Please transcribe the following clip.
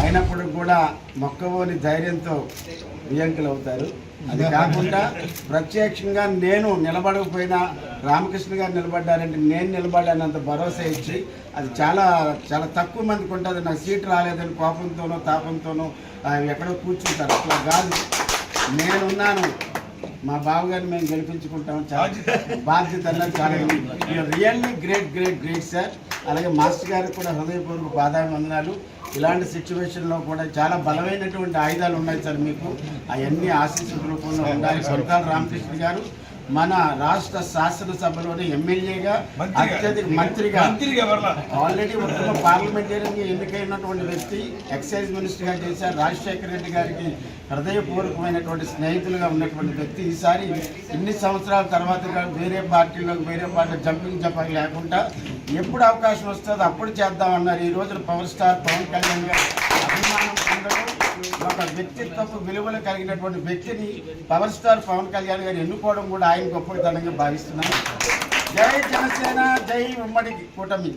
అయినప్పుడు కూడా మొక్కవోని ధైర్యంతో బియ్యంకులు అవుతారు అది కాకుండా ప్రత్యక్షంగా నేను నిలబడకపోయినా రామకృష్ణ గారు నిలబడ్డారంటే నేను నిలబడ్డానంత భరోసా ఇచ్చి అది చాలా చాలా తక్కువ మందికి ఉంటుంది. నాకు సీట్ రాలేదని కోపంతోనో తాపంతోనో ఎక్కడో కూర్చుంటారు. అట్లా కాదు. నేనున్నాను. మా బావగారిని మేము గెలిపించుకుంటాం. చాలా బాధ్యత అన్నది చాలా really great great great sir అలాగే మాస్టర్ గారికి కూడా హృదయపూర్వక పాదాభివందనాలు. ఇలాంటి సిచ్యువేషన్లో కూడా చాలా బలమైనటువంటి ఆయుధాలు ఉన్నాయి సార్ మీకు. అవన్నీ ఆశీస్సుల రూపంలో ఉండాలి. సొంతాల రామకృష్ణ గారు మన రాష్ట్ర శాసనసభలోని ఎమ్మెల్యేగా అత్యధిక మంత్రిగా. ఆల్రెడీ ఉత్తమ పార్లమెంటేరియన్గా ఎన్నికైనటువంటి వ్యక్తి ఎక్సైజ్ మినిస్టర్గా చేశారు. రాజశేఖర రెడ్డి గారికి హృదయపూర్వకమైనటువంటి స్నేహితులుగా ఉన్నటువంటి వ్యక్తి. ఈసారి ఇన్ని సంవత్సరాల తర్వాత వేరే పార్టీలోకి వేరే పార్టీ జంపింగ్ జంపింగ్ లేకుండా ఎప్పుడు అవకాశం వస్తుందో అప్పుడు చేద్దామన్నారు. ఈ రోజున పవర్ స్టార్ పవన్ కళ్యాణ్ గారు అభిమానం ఒక వ్యక్తిత్వపు విలువలు కలిగినటువంటి వ్యక్తిని పవర్ స్టార్ పవన్ కళ్యాణ్ గారు ఎన్నుకోవడం కూడా ఆయన గొప్పతనంగా భావిస్తున్నాను జై జనసేన జై ఉమ్మడి కూటమి.